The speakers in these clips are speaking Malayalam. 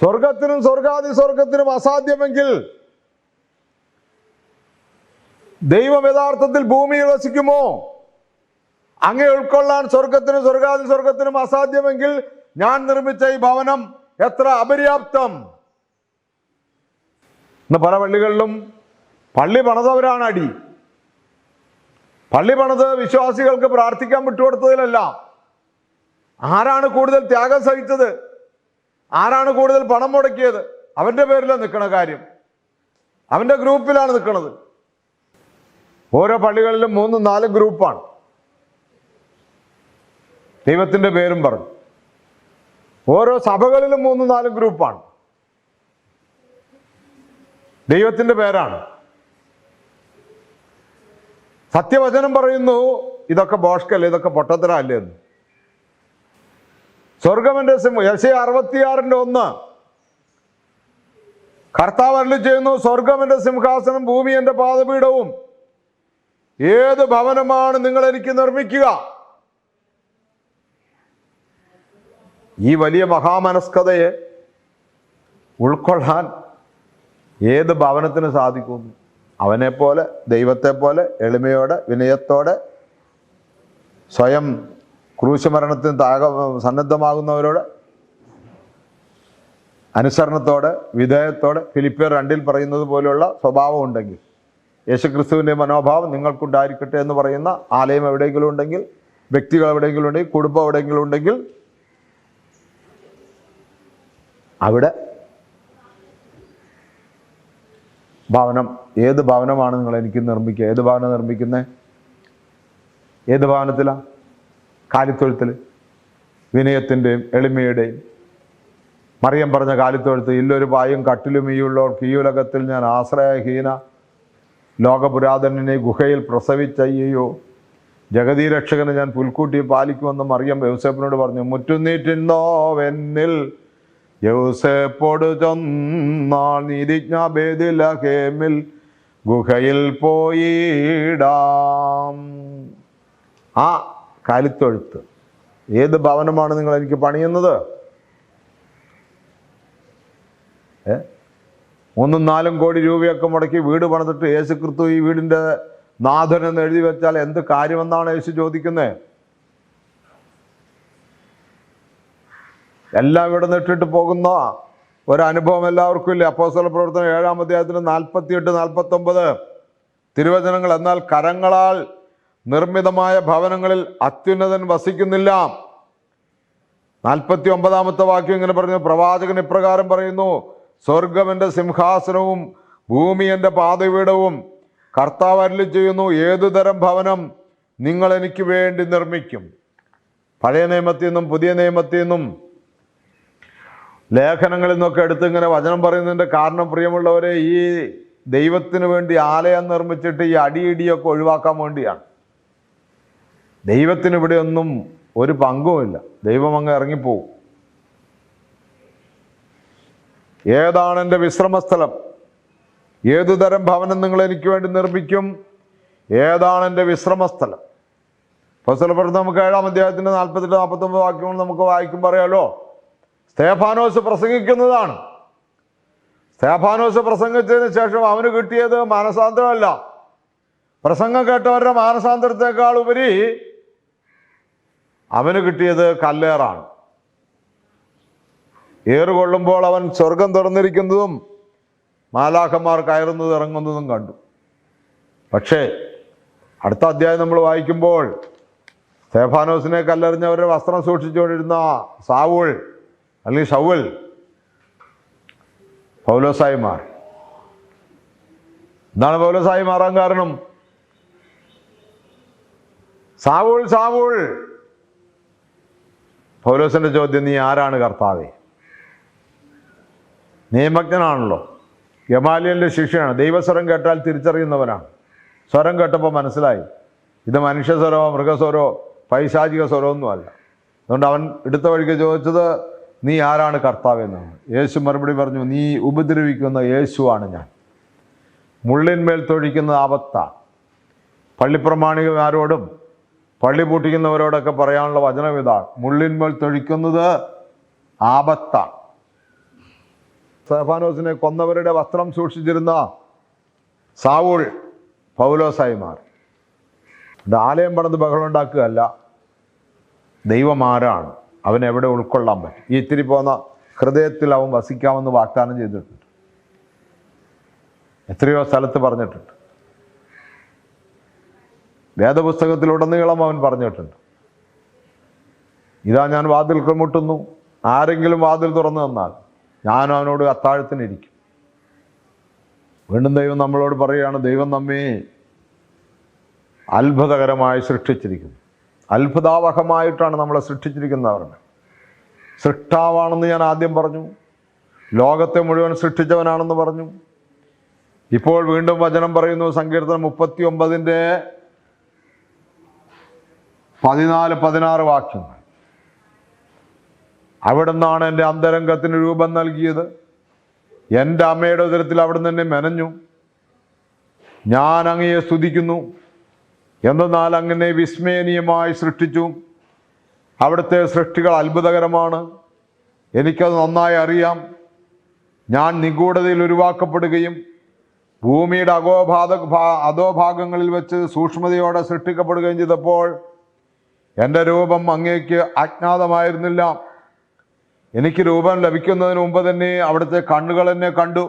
സ്വർഗത്തിനും സ്വർഗാദി സ്വർഗത്തിനും അസാധ്യമെങ്കിൽ ദൈവം യഥാർത്ഥത്തിൽ ഭൂമിയിൽ വസിക്കുമോ? അങ്ങേ ഉൾക്കൊള്ളാൻ സ്വർഗത്തിനും സ്വർഗാദി സ്വർഗത്തിനും അസാധ്യമെങ്കിൽ ഞാൻ നിർമ്മിച്ച ഈ ഭവനം എത്ര അപര്യാപ്തം? ഇന്ന് പല പള്ളികളിലും പള്ളി പണിതവരാണ് അടി. പള്ളി പണിത് വിശ്വാസികൾക്ക് പ്രാർത്ഥിക്കാൻ വിട്ടുകൊടുത്തതിലല്ല. ആരാണ് കൂടുതൽ ത്യാഗം സഹിച്ചത്? ആരാണ് കൂടുതൽ പണം മുടക്കിയത്? അവന്റെ പേരിലാണ് നിൽക്കുന്ന കാര്യം. അവന്റെ ഗ്രൂപ്പിലാണ് നിൽക്കുന്നത് ഓരോ പള്ളികളിലും മൂന്നും നാലും ഗ്രൂപ്പാണ്. ദൈവത്തിന്റെ പേരും പറഞ്ഞു. ഓരോ സഭകളിലും മൂന്നും നാലും ഗ്രൂപ്പാണ്. ദൈവത്തിന്റെ പേരാണ്. സത്യവചനം പറയുന്നു ഇതൊക്കെ ബോഷ്കല്ലേ ഇതൊക്കെ പൊട്ടത്തരല്ലേ എന്ന്. സ്വർഗമെന്റെ സിംഹം. യശ അറുപത്തിയാറിന്റെ ഒന്ന്. കർത്താവ് അരുളി ചെയ്യുന്നു സ്വർഗമെന്റെ സിംഹാസനം ഭൂമി എന്റെ പാദപീഠവും. ഏത് ഭവനമാണ് നിങ്ങൾ എനിക്ക് നിർമ്മിക്കുക? ഈ വലിയ മഹാമനസ്കതയെ ഉൾക്കൊള്ളാൻ ഏത് ഭവനത്തിന് സാധിക്കുന്നു? ദൈവത്തെ പോലെ എളിമയോടെ വിനയത്തോടെ സ്വയം ക്രൂശമരണത്തിന് താക സന്നദ്ധമാകുന്നവരോട് അനുസരണത്തോടെ വിധേയത്തോടെ ഫിലിപ്പിയർ രണ്ടിൽ പറയുന്നത് പോലെയുള്ള സ്വഭാവം ഉണ്ടെങ്കിൽ യേശുക്രിസ്തുവിന്റെ മനോഭാവം നിങ്ങൾക്കുണ്ടായിരിക്കട്ടെ എന്ന് പറയുന്ന ആലയം എവിടെയെങ്കിലും ഉണ്ടെങ്കിൽ വ്യക്തികൾ എവിടെയെങ്കിലും ഉണ്ടെങ്കിൽ കുടുംബം എവിടെയെങ്കിലും ഉണ്ടെങ്കിൽ അവിടെ ഭവനം ഏത് ഭവനമാണ് നിങ്ങൾ എനിക്ക് നിർമ്മിക്കുക? ഏത് ഭവനം നിർമ്മിക്കുന്നത് ഏത് ഭവനത്തിലാണ് കാലിത്തൊഴുത്തിൽ വിനയത്തിന്റെയും എളിമയുടെയും. മറിയം പറഞ്ഞ കാലിത്തൊഴുത്ത് ഇല്ലൊരു പായും കട്ടിലും ഈയുള്ളവർക്ക് ഈ ഉലകത്തിൽ ഞാൻ ആശ്രയഹീന. ലോകപുരാതനെ ഗുഹയിൽ പ്രസവിച്ചയ്യോ ജഗതീ രക്ഷകന് ഞാൻ പുൽക്കൂട്ടി പാലിക്കുമെന്ന് മറിയം യൗസേപ്പിനോട് പറഞ്ഞു. മുറ്റുന്നീറ്റിന്നോ വെന്നിൽ യൗസേപ്പോട് ചൊന്നാൾ ഗുഹയിൽ പോയിടാം. ആ കാലിത്തൊഴുത്ത് ഏത് ഭവനമാണ് നിങ്ങൾ എനിക്ക് പണിയുന്നത്? ഏ? ഒന്നും നാലും കോടി രൂപയൊക്കെ മുടക്കി വീട് പണിതിട്ട് യേശു ക്രിസ്തു ഈ വീടിന്റെ നാഥൻ എന്ന് എഴുതി വെച്ചാൽ എന്ത് കാര്യമെന്നാണ് യേശു ചോദിക്കുന്നത് എല്ലാം ഇവിടെ നിട്ടിട്ട് പോകുന്ന ഒരനുഭവം എല്ലാവർക്കും ഇല്ല? അപ്പോസ്തല പ്രവർത്തനം ഏഴാം അധ്യായത്തിന് നാൽപ്പത്തിയെട്ട് നാൽപ്പത്തൊമ്പത്. തിരുവചനങ്ങൾ എന്നാൽ കരങ്ങളാൽ നിർമ്മിതമായ ഭവനങ്ങളിൽ അത്യുന്നതൻ വസിക്കുന്നില്ല. നാൽപ്പത്തി ഒമ്പതാമത്തെ വാക്യം ഇങ്ങനെ പറഞ്ഞു. പ്രവാചകൻ ഇപ്രകാരം പറയുന്നു സ്വർഗം എന്റെ സിംഹാസനവും ഭൂമി എന്റെ പാതവീടവും കർത്താവ് അരുളി ചെയ്യുന്നു ഏതു തരം ഭവനം നിങ്ങൾ എനിക്ക് വേണ്ടി നിർമ്മിക്കും? പഴയ നിയമത്തിൽ നിന്നും പുതിയ നിയമത്തിൽ നിന്നും ലേഖനങ്ങളിൽ നിന്നൊക്കെ എടുത്ത് ഇങ്ങനെ വചനം പറയുന്നതിന്റെ കാരണം പ്രിയമുള്ളവരെ ഈ ദൈവത്തിന് വേണ്ടി ആലയം നിർമ്മിച്ചിട്ട് ഈ അടിയിടിയൊക്കെ ഒഴിവാക്കാൻ വേണ്ടിയാണ്. ദൈവത്തിന് ഇവിടെ ഒന്നും ഒരു പങ്കുമില്ല ദൈവം അങ്ങ് ഇറങ്ങിപ്പോവും. ഏതാണ് എന്റെ വിശ്രമസ്ഥലം? ഏതു തരം ഭവനം നിങ്ങൾ എനിക്ക് വേണ്ടി നിർമ്മിക്കും? ഏതാണ് എന്റെ വിശ്രമസ്ഥലം? ഫസലപ്പെടുത്ത് നമുക്ക് ഏഴാം അധ്യായത്തിന്റെ നാൽപ്പത്തെട്ട് നാൽപ്പത്തൊമ്പത് വാക്യങ്ങൾ നമുക്ക് വായിക്കും പറയാലോ സ്തേഫാനോസ് പ്രസംഗിക്കുന്നതാണ്. സ്തേഫാനോസ് പ്രസംഗിച്ചതിന് ശേഷം അവന് കിട്ടിയത് മാനസാന്തരമല്ല. പ്രസംഗം കേട്ടവരുടെ മാനസാന്തരത്തെക്കാൾ ഉപരി അവന് കിട്ടിയത് കല്ലേറാണ്. ഏറുകൊള്ളുമ്പോൾ അവൻ സ്വർഗം തുറന്നിരിക്കുന്നതും മാലാഖന്മാർ കയറുന്നതും ഇറങ്ങുന്നതും കണ്ടു. പക്ഷേ അടുത്ത അധ്യായം നമ്മൾ വായിക്കുമ്പോൾ സ്തേഫാനോസിനെ കല്ലെറിഞ്ഞവരുടെ വസ്ത്രം സൂക്ഷിച്ചുകൊണ്ടിരുന്ന സാവുൾ അല്ലെങ്കിൽ ഷൗൽ പൗലോസായി മാറി. എന്താണ് പൗലോസായി മാറാൻ കാരണം? Saul Saul. പൗലോസിന്റെ ചോദ്യം നീ ആരാണ് കർത്താവേ? നിയമജ്ഞനാണല്ലോ. ഗമാലിയന്റെ ശിഷ്യനാണ്. ദൈവസ്വരം കേട്ടാൽ തിരിച്ചറിയുന്നവനാണ്. സ്വരം കേട്ടപ്പോൾ മനസ്സിലായി. ഇത് മനുഷ്യസ്വരമോ മൃഗസ്വരോ പൈശാചിക സ്വരമൊന്നുമല്ല അതുകൊണ്ട് അവൻ എടുത്ത വഴിക്ക് ചോദിച്ചത് നീ ആരാണ് കർത്താവ്? എന്നാണ്. യേശു മറുപടി പറഞ്ഞു നീ ഉപദ്രവിക്കുന്ന യേശുവാണ് ഞാൻ. മുള്ളിന്മേൽ തൊഴിക്കുന്നത് ആപത്താണ് പള്ളിപ്രമാണികമാരോടും പള്ളി പൂട്ടിക്കുന്നവരോടൊക്കെ പറയാനുള്ള വചനം ഇതാണ് മുള്ളിന്മേൽ തൊഴിക്കുന്നത് ആപത്താണ് സ്തഫാനോസിനെ കൊന്നവരുടെ വസ്ത്രം സൂക്ഷിച്ചിരുന്ന സാവൂൾ പൗലോസായി മാറി ആലയം പണിത് ബഹളം ഉണ്ടാക്കുകയല്ല. ദൈവം ആരാണ്? എവിടെ ഉൾക്കൊള്ളാൻ പറ്റും? ഈ ഇത്തിരി പോന്ന ഹൃദയത്തിൽ അവൻ വസിക്കാമെന്ന് വാഗ്ദാനം ചെയ്തിട്ടുണ്ട്. എത്രയോ സ്ഥലത്ത് പറഞ്ഞിട്ടുണ്ട്. വേദപുസ്തകത്തിലുടനീളം അവൻ പറഞ്ഞിട്ടുണ്ട്. ഇതാ ഞാൻ വാതിൽ മുട്ടുന്നു ആരെങ്കിലും വാതിൽ തുറന്നു തന്നാൽ ഞാൻ അവനോട് അത്താഴത്തിനിരിക്കും. വീണ്ടും ദൈവം നമ്മളോട് പറയുകയാണ് ദൈവം നമ്മെ അത്ഭുതകരമായി സൃഷ്ടിച്ചിരിക്കുന്നു. അത്ഭുതാവഹമായിട്ടാണ് നമ്മളെ സൃഷ്ടിച്ചിരിക്കുന്നവരുടെ സൃഷ്ടാവാണെന്ന് ഞാൻ ആദ്യം പറഞ്ഞു. ലോകത്തെ മുഴുവൻ സൃഷ്ടിച്ചവനാണെന്ന് പറഞ്ഞു. ഇപ്പോൾ വീണ്ടും വചനം പറയുന്നു സങ്കീർത്തനം മുപ്പത്തി ഒമ്പതിന്റെ പതിനാല് പതിനാറ് വാക്യങ്ങൾ. അവിടെ നിന്നാണ് എന്റെ അന്തരംഗത്തിന് രൂപം നൽകിയത്. എന്റെ അമ്മയുടെ ഉദരത്തിൽ അവിടെ എന്നെ മെനഞ്ഞു. ഞാൻ അങ്ങയെ സ്തുതിക്കുന്നു. എന്തെന്നാൽ അങ്ങനെ വിസ്മയനീയമായി സൃഷ്ടിച്ചു. അവിടുത്തെ സൃഷ്ടികൾ അത്ഭുതകരമാണ്. എനിക്കത് നന്നായി അറിയാം. ഞാൻ നിഗൂഢതയിൽ ഉരുവാക്കപ്പെടുകയും ഭൂമിയുടെ അഗോഭാത അധോഭാഗങ്ങളിൽ വെച്ച് സൂക്ഷ്മതയോടെ സൃഷ്ടിക്കപ്പെടുകയും ചെയ്തപ്പോൾ എന്റെ രൂപം അങ്ങേക്ക് അജ്ഞാതമായിരുന്നില്ല എനിക്ക് രൂപം ലഭിക്കുന്നതിന് മുമ്പ് തന്നെ അവിടുത്തെ കണ്ണുകൾ എന്നെ കണ്ടു.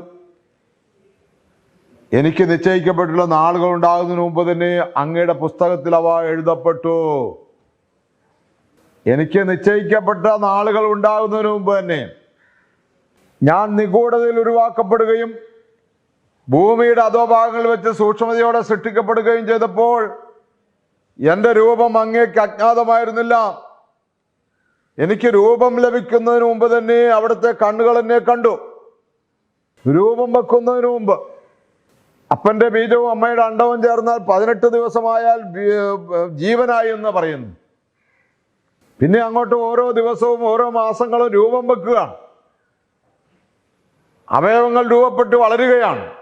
എനിക്ക് നിശ്ചയിക്കപ്പെട്ടുള്ള നാളുകൾ ഉണ്ടാകുന്നതിന് മുമ്പ് തന്നെ അങ്ങയുടെ പുസ്തകത്തിൽ അവ എഴുതപ്പെട്ടു. എനിക്ക് നിശ്ചയിക്കപ്പെട്ട നാളുകൾ ഉണ്ടാകുന്നതിന് മുമ്പ് തന്നെ ഞാൻ നിഗൂഢതയിൽ ഉരുവാക്കപ്പെടുകയും ഭൂമിയുടെ അധോഭാഗങ്ങളിൽ വെച്ച് സൂക്ഷ്മതയോടെ സൃഷ്ടിക്കപ്പെടുകയും ചെയ്തപ്പോൾ എന്റെ രൂപം അങ്ങേക്ക് അജ്ഞാതമായിരുന്നില്ല. എനിക്ക് രൂപം ലഭിക്കുന്നതിന് മുമ്പ് തന്നെ അവിടുത്തെ കണ്ണുകൾ എന്നെ കണ്ടു. രൂപം വെക്കുന്നതിന് മുമ്പ്. അപ്പന്റെ ബീജവും അമ്മയുടെ അണ്ടവും ചേർന്നാൽ പതിനെട്ട് ദിവസമായാൽ ജീവനായി എന്ന് പറയുന്നു. പിന്നെ അങ്ങോട്ട് ഓരോ ദിവസവും ഓരോ മാസങ്ങളും രൂപം വെക്കുക. അവയവങ്ങൾ രൂപപ്പെട്ട് വളരുകയാണ്.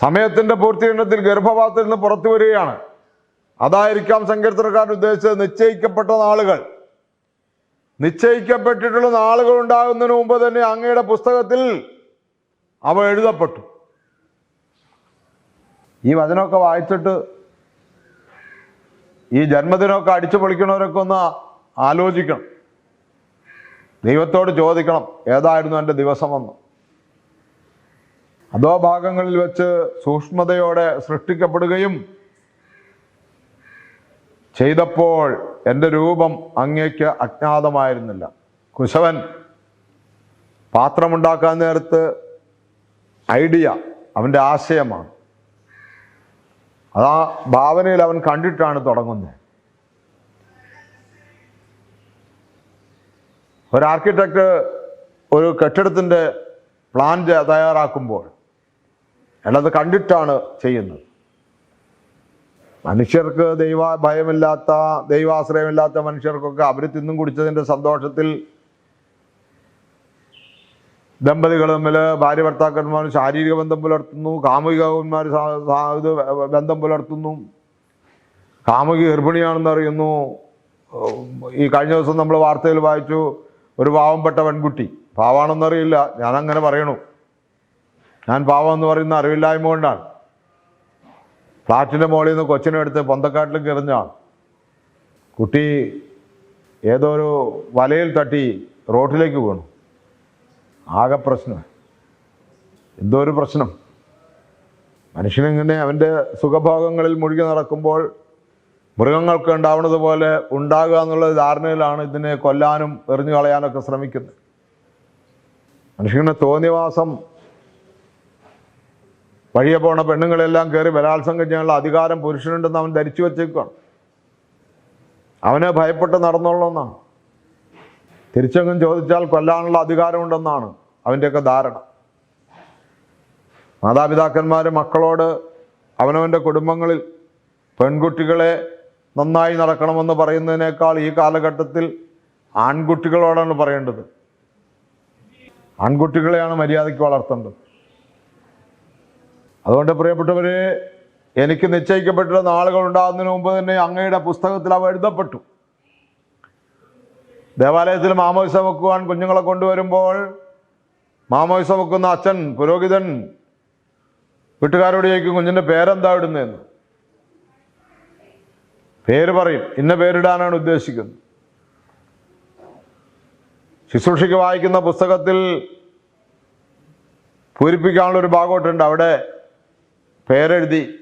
സമയത്തിന്റെ പൂർത്തീകരണത്തിൽ ഗർഭപാത്രത്തിൽ നിന്ന് പുറത്തു വരികയാണ്. അതായിരിക്കാം സങ്കീർത്തനക്കാരൻ ഉദ്ദേശിച്ചത് നിശ്ചയിക്കപ്പെട്ട നാളുകൾ. നിശ്ചയിക്കപ്പെട്ടിട്ടുള്ള നാളുകൾ ഉണ്ടാകുന്നതിന് മുമ്പ് തന്നെ അങ്ങയുടെ പുസ്തകത്തിൽ അവ എഴുതപ്പെട്ടു. ഈ വചനമൊക്കെ വായിച്ചിട്ട് ഈ ജന്മദിനമൊക്കെ അടിച്ചു പൊളിക്കണവരൊക്കെ ഒന്ന് ആലോചിക്കണം. ദൈവത്തോട് ചോദിക്കണം ഏതായിരുന്നു എന്റെ ദിവസമെന്ന് അതോ ഭാഗങ്ങളിൽ വെച്ച് സൂക്ഷ്മതയോടെ സൃഷ്ടിക്കപ്പെടുകയും ചെയ്തപ്പോൾ എന്റെ രൂപം അങ്ങേക്ക് അജ്ഞാതമായിരുന്നില്ല. കുശവൻ പാത്രമുണ്ടാക്കാൻ നേരത്ത് ഐഡിയ അവന്റെ ആശയമാണ്. അതാ ഭാവനയിൽ അവൻ കണ്ടിട്ടാണ് തുടങ്ങുന്നത്. ഒരു ആർക്കിടെക്ട് ഒരു കെട്ടിടത്തിന്റെ പ്ലാൻ തയ്യാറാക്കുമ്പോൾ അയാളത് കണ്ടിട്ടാണ് ചെയ്യുന്നത്. മനുഷ്യർക്ക് ദൈവ ഭയമില്ലാത്ത ദൈവാശ്രയമില്ലാത്ത മനുഷ്യർക്കൊക്കെ അവർ തിന്നും കുടിച്ചതിന്റെ സന്തോഷത്തിൽ ദമ്പതികൾ തമ്മിൽ ഭാര്യ ഭർത്താക്കന്മാർ ശാരീരിക ബന്ധം പുലർത്തുന്നു കാമുകികന്മാർ ഇത് ബന്ധം പുലർത്തുന്നു കാമുകി ഗർഭിണിയാണെന്ന് അറിയുന്നു. ഈ കഴിഞ്ഞ ദിവസം നമ്മൾ വാർത്തയിൽ വായിച്ചു ഒരു പാവംപ്പെട്ട പെൺകുട്ടി. പാവാണെന്നറിയില്ല ഞാനങ്ങനെ പറയണു. ഞാൻ പാവം എന്ന് പറയുന്ന അറിവില്ലായ്മ കൊണ്ടാണ്. ഫ്ലാറ്റിന്റെ മുകളിൽ നിന്ന് കൊച്ചിനെ എടുത്ത് പൊന്തക്കാട്ടിലേക്ക് എറിഞ്ഞാണ് കുട്ടി ഏതോ ഒരു വലയിൽ തട്ടി റോട്ടിലേക്ക് വീണു. ആകെ പ്രശ്നം. എന്തോ ഒരു പ്രശ്നം. മനുഷ്യനിങ്ങനെ അവന്റെ സുഖഭോഗങ്ങളിൽ മുഴുകി നടക്കുമ്പോൾ മൃഗങ്ങൾക്ക് ഉണ്ടാവുന്നത് പോലെ ഉണ്ടാകുക എന്നുള്ള ധാരണയിലാണ് ഇതിനെ കൊല്ലാനും എറിഞ്ഞു കളയാനൊക്കെ ശ്രമിക്കുന്നത്. മനുഷ്യന് തോന്നിവാസം വഴിയെ പോണ പെണ്ണുങ്ങളെല്ലാം കയറി ബലാത്സംഗം ചെയ്യാനുള്ള അധികാരം പുരുഷനുണ്ടെന്ന് അവൻ ധരിച്ചു വച്ചേക്കാണ് അവനെ ഭയപ്പെട്ട് നടന്നോളണമെന്നാണ്. തിരിച്ചെങ്ങും ചോദിച്ചാൽ കൊല്ലാനുള്ള അധികാരമുണ്ടെന്നാണ് അവന്റെയൊക്കെ ധാരണ. മാതാപിതാക്കന്മാർ മക്കളോട് അവനവന്റെ കുടുംബങ്ങളിൽ പെൺകുട്ടികളെ നന്നായി നടക്കണമെന്ന് പറയുന്നതിനേക്കാൾ ഈ കാലഘട്ടത്തിൽ ആൺകുട്ടികളോടാണ് പറയേണ്ടത്. ആൺകുട്ടികളെയാണ് മര്യാദയ്ക്ക് വളർത്തേണ്ടത്. അതുകൊണ്ട് പ്രിയപ്പെട്ടവരെ എനിക്ക് നിശ്ചയിക്കപ്പെട്ട നാളുകൾ ഉണ്ടാകുന്നതിന് മുമ്പ് തന്നെ അങ്ങയുടെ പുസ്തകത്തിൽ അവ എഴുതപ്പെട്ടു. ദേവാലയത്തിൽ മാമോയിസ വെക്കുവാൻ കുഞ്ഞുങ്ങളെ കൊണ്ടുവരുമ്പോൾ മാമോയിസ വെക്കുന്ന അച്ഛൻ പുരോഹിതൻ വീട്ടുകാരോട് ചോദിക്കും കുഞ്ഞിന്റെ പേരെന്താ ഇടുന്നതെന്ന്. പേര് പറയും ഇന്ന പേരിടാനാണ് ഉദ്ദേശിക്കുന്നത്. ശുശ്രൂഷയ്ക്ക് വായിക്കുന്ന പുസ്തകത്തിൽ പൂരിപ്പിക്കാനുള്ള ഒരു ഭാഗമായിട്ടുണ്ട്. അവിടെ പേരെഴുതി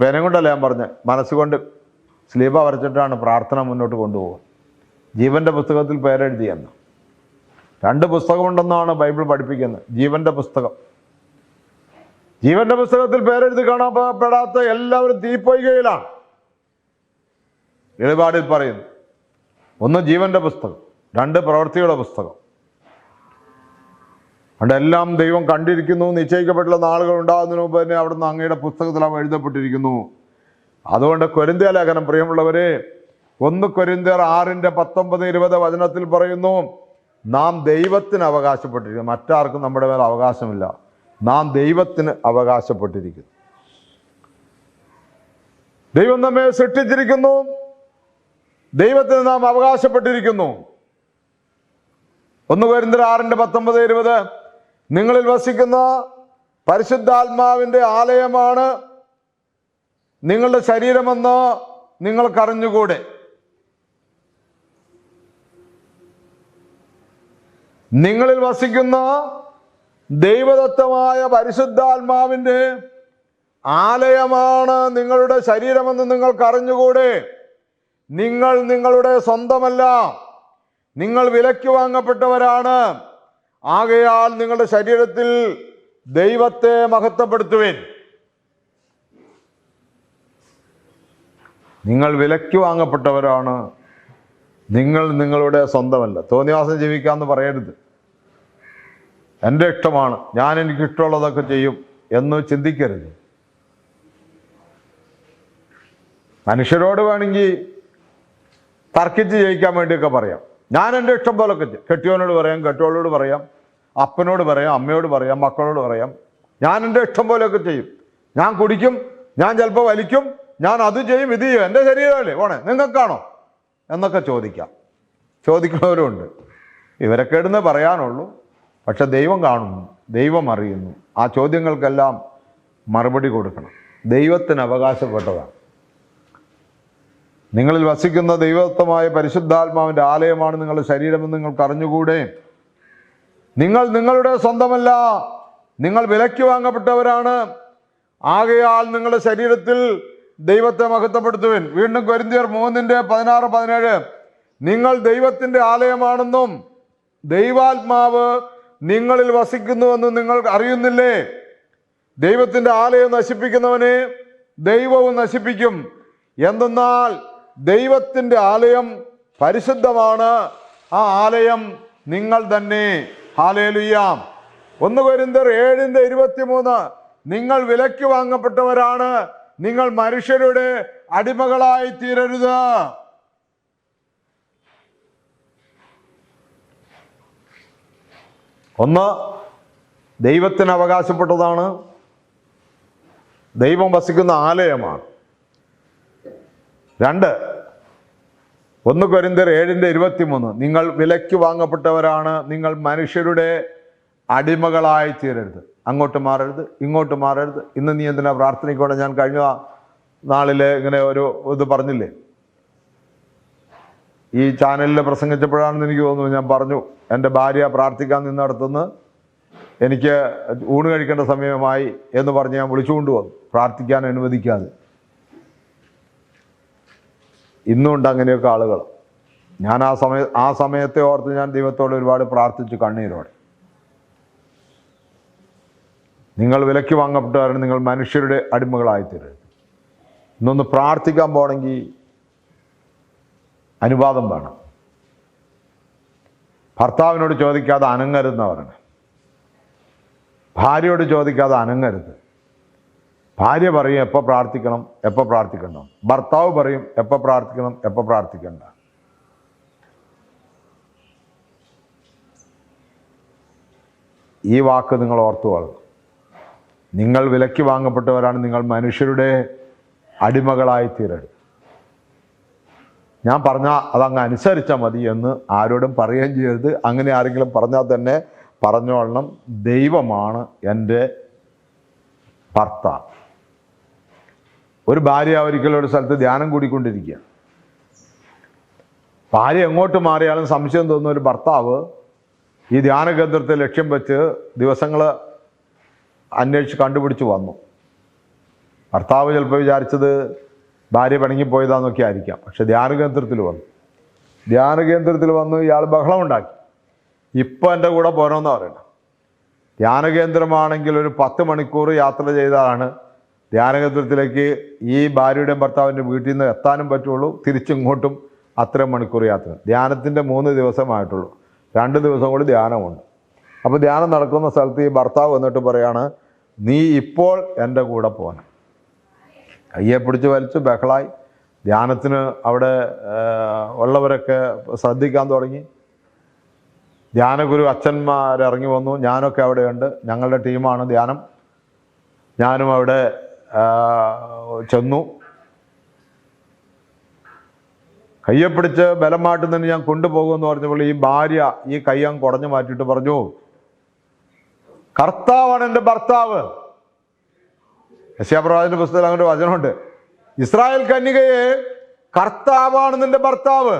പേനം കൊണ്ടല്ല ഞാൻ പറഞ്ഞത് മനസ്സുകൊണ്ട് സ്ലീബ വരച്ചിട്ടാണ് പ്രാർത്ഥന മുന്നോട്ട് കൊണ്ടുപോകുക ജീവന്റെ പുസ്തകത്തിൽ പേരെഴുതിയെന്ന് രണ്ട് പുസ്തകമുണ്ടെന്നാണ് ബൈബിൾ പഠിപ്പിക്കുന്നത്. ജീവന്റെ പുസ്തകം. ജീവന്റെ പുസ്തകത്തിൽ പേരെഴുതി കാണപ്പെടാത്ത എല്ലാവരും തീപ്പൊയ്കയിലാണ്. വെളിപാടിൽ പറയുന്നു. ഒന്ന് ജീവന്റെ പുസ്തകം. രണ്ട് പ്രവൃത്തിയുടെ പുസ്തകം. അതുകൊണ്ട് എല്ലാം ദൈവം കണ്ടിരിക്കുന്നു നിശ്ചയിക്കപ്പെട്ടുള്ള നാളുകൾ ഉണ്ടാകുന്നതിന് മുമ്പ് തന്നെ അവിടുന്ന് അങ്ങയുടെ പുസ്തകത്തിൽ അവ എഴുതപ്പെട്ടിരിക്കുന്നു. അതുകൊണ്ട് കൊരിന്തിയ ലേഖനം പ്രിയമുള്ളവരെ ഒന്ന് കൊരിന്തിയർ ആറിന്റെ പത്തൊമ്പത് ഇരുപത് വചനത്തിൽ പറയുന്നു നാം ദൈവത്തിന് അവകാശപ്പെട്ടിരിക്കുന്നു. മറ്റാർക്കും നമ്മുടെ മേൽ അവകാശമില്ല. നാം ദൈവത്തിന് അവകാശപ്പെട്ടിരിക്കുന്നു. ദൈവം നമ്മെ സൃഷ്ടിച്ചിരിക്കുന്നു. ദൈവത്തിന് നാം അവകാശപ്പെട്ടിരിക്കുന്നു. ഒന്ന് കൊരിന്ത്യർ ആറിന്റെ പത്തൊമ്പത് ഇരുപത് നിങ്ങളിൽ വസിക്കുന്ന പരിശുദ്ധാത്മാവിന്റെ ആലയമാണ് നിങ്ങളുടെ ശരീരമെന്ന് നിങ്ങൾക്കറിഞ്ഞുകൂടെ? നിങ്ങളിൽ വസിക്കുന്ന ദൈവദത്തമായ പരിശുദ്ധാത്മാവിന്റെ ആലയമാണ് നിങ്ങളുടെ ശരീരമെന്ന് നിങ്ങൾക്കറിഞ്ഞുകൂടെ? നിങ്ങൾ നിങ്ങളുടെ സ്വന്തമല്ല. നിങ്ങൾ വിലയ്ക്ക് വാങ്ങപ്പെട്ടവരാണ്. ആകയാൽ നിങ്ങളുടെ ശരീരത്തിൽ ദൈവത്തെ മഹത്വപ്പെടുത്തുവേൻ. നിങ്ങൾ വിലയ്ക്ക് വാങ്ങപ്പെട്ടവരാണ്. നിങ്ങൾ നിങ്ങളുടെ സ്വന്തമല്ല. തോന്നിവാസം ജീവിക്കാമെന്ന് പറയരുത്. എന്റെ ഇഷ്ടമാണ്. ഞാൻ എനിക്ക് ഇഷ്ടമുള്ളതൊക്കെ ചെയ്യും എന്ന് ചിന്തിക്കരുത്. മനുഷ്യരോട് വേണമെങ്കിൽ തർക്കിച്ച് ജയിക്കാൻ വേണ്ടിയൊക്കെ പറയാം. ഞാൻ എന്റെ ഇഷ്ടം പോലൊക്കെ കെട്ടിയവനോട് പറയാം കെട്ടിയോളോട് പറയാം അപ്പനോട് പറയാം അമ്മയോട് പറയാം മക്കളോട് പറയാം. ഞാൻ എന്റെ ഇഷ്ടം പോലെയൊക്കെ ചെയ്യും. ഞാൻ കുടിക്കും ഞാൻ ചിലപ്പോൾ വലിക്കും ഞാൻ അത് ചെയ്യും ഇത് ചെയ്യും. എന്റെ ശരീരമല്ലേ? പോണേ നിങ്ങൾക്കാണോ? എന്നൊക്കെ ചോദിക്കാം. ചോദിക്കുന്നവരുണ്ട് ഇവരൊക്കെ ഇടുന്ന് പറയാനുള്ളൂ. പക്ഷെ ദൈവം കാണുന്നു ദൈവം അറിയുന്നു. ആ ചോദ്യങ്ങൾക്കെല്ലാം മറുപടി കൊടുക്കണം. ദൈവത്തിന് അവകാശപ്പെട്ടതാണ്. നിങ്ങളിൽ വസിക്കുന്ന ദൈവത്വമായ പരിശുദ്ധാത്മാവിന്റെ ആലയമാണ് നിങ്ങളുടെ ശരീരമെന്ന് നിങ്ങൾക്ക് അറിഞ്ഞുകൂടെ? നിങ്ങൾ നിങ്ങളുടെ സ്വന്തമല്ല. നിങ്ങൾ വിലയ്ക്ക് വാങ്ങപ്പെട്ടവരാണ്. ആകയാൽ നിങ്ങളുടെ ശരീരത്തിൽ ദൈവത്തെ മഹത്വപ്പെടുത്തുവിൻ. വീണ്ടും കൊരിന്തിയർ മൂന്നിന്റെ പതിനാറ് പതിനേഴ്. നിങ്ങൾ ദൈവത്തിന്റെ ആലയമാണെന്നും ദൈവാത്മാവ് നിങ്ങളിൽ വസിക്കുന്നുവെന്നും നിങ്ങൾ അറിയുന്നില്ലേ? ദൈവത്തിന്റെ ആലയം നശിപ്പിക്കുന്നവനെ ദൈവവും നശിപ്പിക്കും. എന്തെന്നാൽ ദൈവത്തിന്റെ ആലയം പരിശുദ്ധമാണ്. ആ ആലയം നിങ്ങൾ തന്നെ. ഹാലേലുയ്യാം ഒന്ന് കൊരിന്തർ ഏഴിന്റെ ഇരുപത്തിമൂന്ന്. നിങ്ങൾ വിലയ്ക്ക് വാങ്ങപ്പെട്ടവരാണ്. നിങ്ങൾ മനുഷ്യരുടെ അടിമകളായി തീരരുത്. ഒന്ന് ദൈവത്തിന് അവകാശപ്പെട്ടതാണ്. ദൈവം വസിക്കുന്ന ആലയമാണ്. രണ്ട്. ഒന്ന് കൊരിന്തർ ഏഴിന്റെ ഇരുപത്തിമൂന്ന്. നിങ്ങൾ വിലയ്ക്ക് വാങ്ങപ്പെട്ടവരാണ്. നിങ്ങൾ മനുഷ്യരുടെ അടിമകളായി തീരരുത്. അങ്ങോട്ട് മാറരുത് ഇങ്ങോട്ട് മാറരുത്. ഇന്ന് നീ എന്തിനാ പ്രാർത്ഥനയ്ക്കൂടെ ഞാൻ കഴിഞ്ഞ നാളിൽ ഇങ്ങനെ ഒരു ഇത് പറഞ്ഞില്ലേ? ഈ ചാനലിൽ പ്രസംഗിച്ചപ്പോഴാണെന്ന് എനിക്ക് തോന്നുന്നു ഞാൻ പറഞ്ഞു. എന്റെ ഭാര്യ പ്രാർത്ഥിക്കാൻ നിന്നിടത്തുനിന്ന് എനിക്ക് ഊണ് കഴിക്കേണ്ട സമയമായി എന്ന് പറഞ്ഞ് ഞാൻ വിളിച്ചുകൊണ്ട് വന്നു. പ്രാർത്ഥിക്കാൻ അനുവദിക്കാതെ. ഇന്നുണ്ട് അങ്ങനെയൊക്കെ ആളുകൾ. ഞാൻ ആ സമയ ആ സമയത്തെ ഓർത്ത് ഞാൻ ദൈവത്തോട് ഒരുപാട് പ്രാർത്ഥിച്ചു കണ്ണീരോടെ. നിങ്ങൾ വിലയ്ക്ക് വാങ്ങപ്പെട്ടവരാണ് നിങ്ങൾ മനുഷ്യരുടെ അടിമകളായിത്തീരരുത് ഇന്നൊന്ന് പ്രാർത്ഥിക്കാൻ പോകണമെങ്കിൽ അനുവാദം വേണം. ഭർത്താവിനോട് ചോദിക്കാതെ അനങ്ങരുതെന്ന് ഭാര്യയോട് ചോദിക്കാതെ അനങ്ങരുത്. ഭാര്യ പറയും എപ്പോൾ പ്രാർത്ഥിക്കണം? എപ്പോൾ പ്രാർത്ഥിക്കണം ഭർത്താവ് പറയും എപ്പോൾ പ്രാർത്ഥിക്കണം? എപ്പോൾ പ്രാർത്ഥിക്കണ്ട? ഈ വാക്ക് നിങ്ങൾ ഓർത്തുകൊള്ളണം നിങ്ങൾ വിലയ്ക്ക് വാങ്ങപ്പെട്ടവരാണ് നിങ്ങൾ മനുഷ്യരുടെ അടിമകളായി തീരരുത്. ഞാൻ പറഞ്ഞാൽ അതങ്ങ് അനുസരിച്ചാൽ മതി എന്ന് ആരോടും പറയുകയും ചെയ്യരുത്. അങ്ങനെ ആരെങ്കിലും പറഞ്ഞാൽ തന്നെ പറഞ്ഞോളണം. ദൈവമാണ് എന്റെ ഭർത്താവ്. ഒരു ഭാര്യ ഒരിക്കലും ഒരു സ്ഥലത്ത് ധ്യാനം കൂടിക്കൊണ്ടിരിക്കുക. ഭാര്യ എങ്ങോട്ട് മാറിയാലും സംശയം തോന്നുന്ന ഒരു ഭർത്താവ് ഈ ധ്യാന കേന്ദ്രത്തെ ലക്ഷ്യം വെച്ച് ദിവസങ്ങൾ അന്വേഷിച്ച് കണ്ടുപിടിച്ച് വന്നു. ഭർത്താവ് ചിലപ്പോൾ വിചാരിച്ചത് ഭാര്യ പിണങ്ങിപ്പോയതാന്നൊക്കെ ആയിരിക്കാം. പക്ഷെ ധ്യാന കേന്ദ്രത്തിൽ വന്നു. ധ്യാന കേന്ദ്രത്തിൽ വന്ന് ഇയാൾ ബഹളം ഉണ്ടാക്കി. ഇപ്പം എന്റെ കൂടെ പോരണമെന്ന് പറയണം ധ്യാന കേന്ദ്രമാണെങ്കിൽ ഒരു പത്ത് മണിക്കൂർ യാത്ര ചെയ്താലാണ് ധ്യാന കേന്ദ്രത്തിലേക്ക് ഈ ഭാര്യയുടെയും ഭർത്താവിന്റെ വീട്ടിൽ നിന്ന് എത്താനും പറ്റുള്ളൂ. തിരിച്ചിങ്ങോട്ടും അത്ര മണിക്കൂർ യാത്ര. ധ്യാനത്തിന്റെ മൂന്ന് ദിവസമായിട്ടുള്ളൂ. രണ്ട് ദിവസം കൂടി ധ്യാനമുണ്ട്. അപ്പോൾ ധ്യാനം നടക്കുന്ന സ്ഥലത്ത് ഈ ഭർത്താവ് എന്നിട്ട് പറയാണ് നീ ഇപ്പോൾ എന്റെ കൂടെ പോകണം കയ്യെ പിടിച്ച് വലിച്ച് ബഹളായി. ധ്യാനത്തിന് അവിടെ ഉള്ളവരൊക്കെ ശ്രദ്ധിക്കാൻ തുടങ്ങി. ധ്യാനഗുരു അച്ഛന്മാരിറങ്ങി വന്നു. ഞാനൊക്കെ അവിടെയുണ്ട്. ഞങ്ങളുടെ ടീമാണ് ധ്യാനം. ഞാനും അവിടെ ചെന്നു. കയ്യെ പിടിച്ച് ബലം ഞാൻ ഞാൻ കൊണ്ടുപോകുമെന്ന് പറഞ്ഞപ്പോൾ ഈ ഭാര്യ ഈ കയ്യം കുടഞ്ഞു മാറ്റിയിട്ട് പറഞ്ഞു കർത്താവാണ് എന്റെ ഭർത്താവ്. യശയാപ്രവാചന്റെ പുസ്തകത്തിൽ അങ്ങനെ വചനമുണ്ട്. ഇസ്രായേൽ കന്യകയെ കർത്താവാണ് നിന്റെ ഭർത്താവ്.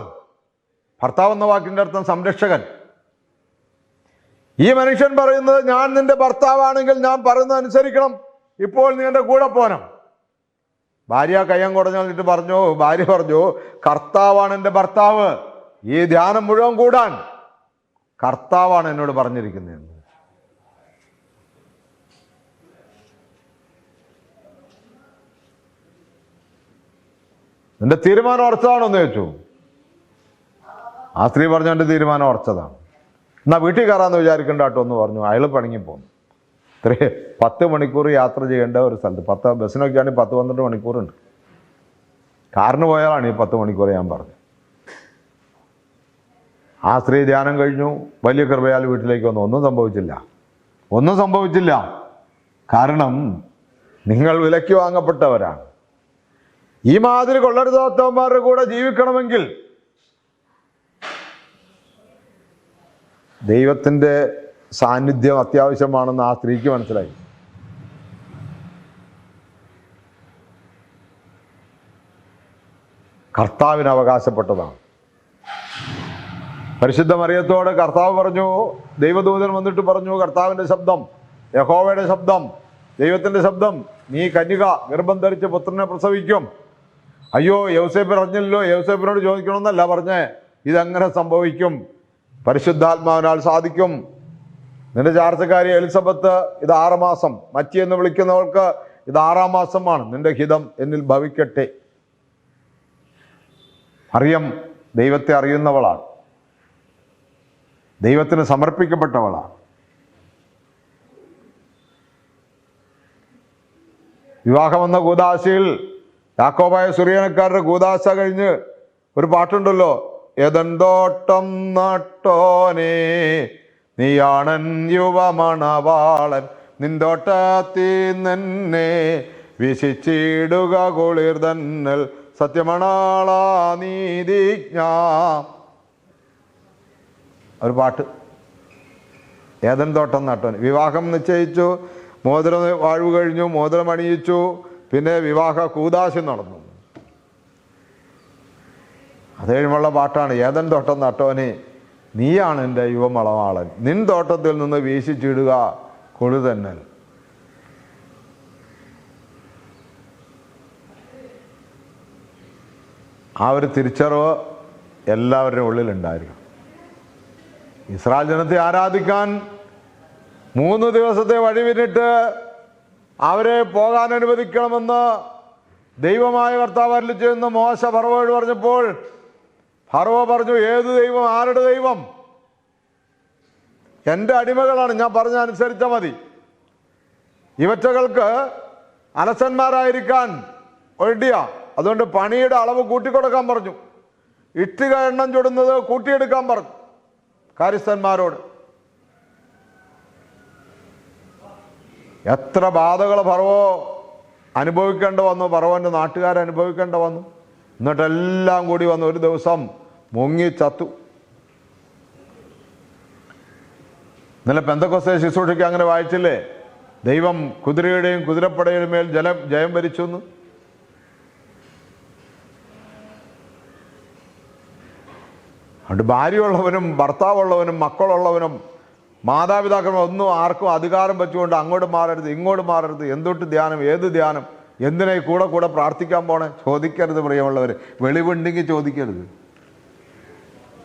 ഭർത്താവ് എന്ന വാക്കിന്റെ അർത്ഥം സംരക്ഷകൻ. ഈ മനുഷ്യൻ പറയുന്നത് ഞാൻ നിന്റെ ഭർത്താവാണെങ്കിൽ ഞാൻ പറയുന്നത് അനുസരിക്കണം. ഇപ്പോൾ നീ എന്റെ കൂടെ പോനം ഭാര്യ കയ്യം കുടഞ്ഞിട്ട് പറഞ്ഞു ഭാര്യ പറഞ്ഞു കർത്താവാണ് എന്റെ ഭർത്താവ്. ഈ ധ്യാനം മുഴുവൻ കൂടാൻ. കർത്താവാണ് എന്നോട് പറഞ്ഞിരിക്കുന്നത്. നിന്റെ തീരുമാനം ഉറച്ചതാണോ എന്ന് ചോദിച്ചു. ആ സ്ത്രീ പറഞ്ഞു എന്റെ തീരുമാനം ഉറച്ചതാണ് എന്നാ വീട്ടിൽ കയറാന്ന് വിചാരിക്കണ്ട കേട്ടോ എന്ന് പറഞ്ഞു. അയാൾ പണങ്ങി പോന്നു. ഇത്രേ പത്ത് മണിക്കൂർ യാത്ര ചെയ്യേണ്ട ഒരു സ്ഥലത്ത്. പത്ത് ബസ്സിനൊക്കെ ആണെങ്കിൽ പത്ത് പന്ത്രണ്ട് മണിക്കൂറുണ്ട്. കാറിന് പോയാലാണ് ഈ പത്ത് മണിക്കൂർ ഞാൻ പറഞ്ഞത്. ആ സ്ത്രീ ധ്യാനം കഴിഞ്ഞു. വലിയ കൃപയാൽ വീട്ടിലേക്ക് വന്നു. ഒന്നും സംഭവിച്ചില്ല. ഒന്നും സംഭവിച്ചില്ല. കാരണം നിങ്ങൾ വിലയ്ക്ക് വാങ്ങപ്പെട്ടവരാണ്. ഈ മാതിരി കൊള്ളരുതാത്തവന്മാരുടെ കൂടെ ജീവിക്കണമെങ്കിൽ ദൈവത്തിന്റെ സാന്നിധ്യം അത്യാവശ്യമാണെന്ന് ആ സ്ത്രീക്ക് മനസ്സിലായി. കർത്താവിന് അവകാശപ്പെട്ടതാണ്. പരിശുദ്ധ മറിയത്തോട് കർത്താവ് പറഞ്ഞു ദൈവദൂതൻ വന്നിട്ട് പറഞ്ഞു കർത്താവിന്റെ ശബ്ദം യഹോവയുടെ ശബ്ദം ദൈവത്തിന്റെ ശബ്ദം നീ കന്യക ഗർഭം ധരിച്ച് പുത്രനെ പ്രസവിക്കും. അയ്യോ യൗസേപ്പ് അറിഞ്ഞല്ലോ യൗസേപ്പിനോട് ചോദിക്കണമെന്നല്ല പറഞ്ഞേ ഇതെങ്ങനെ സംഭവിക്കും. പരിശുദ്ധാത്മാവിനാൽ സാധിക്കും. നിന്റെ ചാർച്ചക്കാരി എലിസബത്ത് ഇത് ആറുമാസം. മച്ചി എന്ന് വിളിക്കുന്നവൾക്ക് ഇത് ആറാം മാസമാണ് നിന്റെ ഹിതം എന്നിൽ ഭവിക്കട്ടെ. അറിയം ദൈവത്തെ അറിയുന്നവളാണ്. ദൈവത്തിന് സമർപ്പിക്കപ്പെട്ടവളാണ്. വിവാഹമെന്ന കൂതാശയിൽ യാക്കോബായ സുറിയനക്കാരുടെ കൂതാശ കഴിഞ്ഞ് ഒരു പാട്ടുണ്ടല്ലോ എതന്തോട്ടം നട്ടോനേ നീയാണൻ യുവമണവാളൻ. നിന്തോട്ടത്തിൽ നിന്നെ വിശിച്ചിടുക കുളിർ തന്നൽ. സത്യമണാളാ നീതിജ്ഞ. ഒരു പാട്ട്. ഏതൻ തോട്ടം നട്ടോൻ വിവാഹം നിശ്ചയിച്ചു. മോതിര വാഴ്വ് കഴിഞ്ഞു. മോതിരം അണിയിച്ചു. പിന്നെ വിവാഹ കൂതാശി നടന്നു. അത് കഴിയുമ്പോൾ പാട്ടാണ്. ഏതൻ തോട്ടം നട്ടോനെ നീയാണ് എന്റെ യുവമളവാളൻ. നിൻ തോട്ടത്തിൽ നിന്ന് വീശിച്ചിടുക കൊഴുതന്നൽ. ആ ഒരു തിരിച്ചറിവ് എല്ലാവരുടെയും ഉള്ളിലുണ്ടായിരിക്കും. ഇസ്രായേൽ ജനത്തെ ആരാധിക്കാൻ മൂന്ന് ദിവസത്തെ വഴി പിന്നിട്ട് അവരെ പോകാൻ അനുവദിക്കണമെന്ന് ദൈവമായ കർത്താവ് ചെയ്യുന്ന മോശ പറവോട് പറഞ്ഞപ്പോൾ ഫറവ പറഞ്ഞു ഏത് ദൈവം? ആരുടെ ദൈവം? എന്റെ അടിമകളാണ്. ഞാൻ പറഞ്ഞ അനുസരിച്ചാൽ മതി. ഇവറ്റകൾക്ക് അലസന്മാരായിരിക്കാൻ ഒഴിയ അതുകൊണ്ട് പണിയുടെ അളവ് കൂട്ടിക്കൊടുക്കാൻ പറഞ്ഞു. ഇഷ്ടിക എണ്ണം ചുടുന്നത് കൂട്ടിയെടുക്കാൻ പറഞ്ഞു. കാര്യസ്ഥന്മാരോട്. എത്ര ബാധകൾ പറവോ അനുഭവിക്കേണ്ട വന്നു. പറവന്റെ നാട്ടുകാരനുഭവിക്കേണ്ട വന്നു. എന്നിട്ടെല്ലാം കൂടി വന്നു. ഒരു ദിവസം മുങ്ങി ചത്തു. ഇന്നലെ പെന്തക്കൊസ്തേ ശുശ്രൂഷയ്ക്ക് അങ്ങനെ വായിച്ചില്ലേ? ദൈവം കുതിരയുടെയും കുതിരപ്പടയുടെയും മേൽ ജലം ജയം ഭരിച്ചു എന്ന്. അതുകൊണ്ട് ഭാര്യയുള്ളവനും ഭർത്താവുള്ളവനും മക്കളുള്ളവനും മാതാപിതാക്കളും ഒന്നും ആർക്കും അധികാരം വെച്ചുകൊണ്ട് അങ്ങോട്ട് മാറരുത് ഇങ്ങോട്ട് മാറരുത്. എന്തൊട്ട് ധ്യാനം ഏത് ധ്യാനം? എന്തിനായി കൂടെ കൂടെ പ്രാർത്ഥിക്കാൻ പോണേ? ചോദിക്കരുത് പ്രിയമുള്ളവർ വെളിവുണ്ടെങ്കിൽ ചോദിക്കരുത്.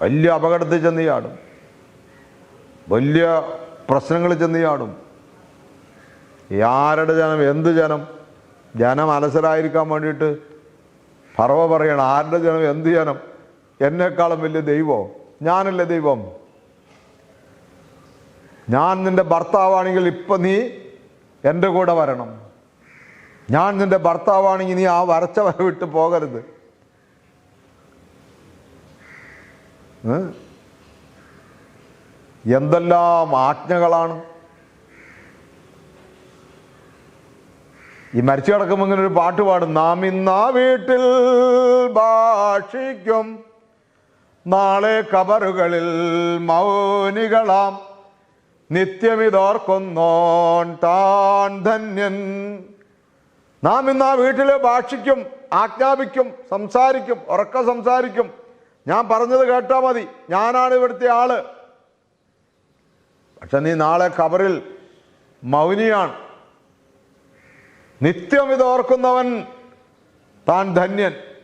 വലിയ അപകടത്തിൽ ചെന്ന് ചാടും. വലിയ പ്രശ്നങ്ങളിൽ ചെന്ന് ചാടും. ആരുടെ ജനം എന്ത് ജനം? ജനം അലസരായിരിക്കാൻ വേണ്ടിയിട്ട് പറവ പറയണം ആരുടെ ജനം എന്ത് ജനം? എന്നെക്കാളും വലിയ ദൈവമോ ഞാനല്ലേ ദൈവം? ഞാൻ നിന്റെ ഭർത്താവാണെങ്കിൽ ഇപ്പം നീ എന്റെ കൂടെ വരണം. ഞാൻ നിന്റെ ഭർത്താവാണെങ്കിൽ നീ ആ വരച്ച വര വിട്ട് പോകരുത്. എന്തെല്ലാം ആജ്ഞകളാണ്? ഈ മരിച്ചു കിടക്കുമ്പോൾ ഇങ്ങനെ ഒരു പാട്ട് പാടും. നാം ഇന്നാ വീട്ടിൽ ഭാഷിക്കും. നാളെ കബറുകളിൽ മൗനികളാം. നിത്യമിതോർക്കുന്നോൻ താൻ ധന്യൻ. നാം ഇന്ന് ആ വീട്ടിൽ ഭാഷിക്കും ആജ്ഞാപിക്കും സംസാരിക്കും ഉറക്ക സംസാരിക്കും. ഞാൻ പറഞ്ഞത് കേട്ടാ മതി. ഞാനാണ് ഇവിടുത്തെ ആൾ. പക്ഷെ നീ നാളെ കബറിൽ മൗനിയാണ്. നിത്യം ഇത് ഓർക്കുന്നവൻ താൻ ധന്യൻ.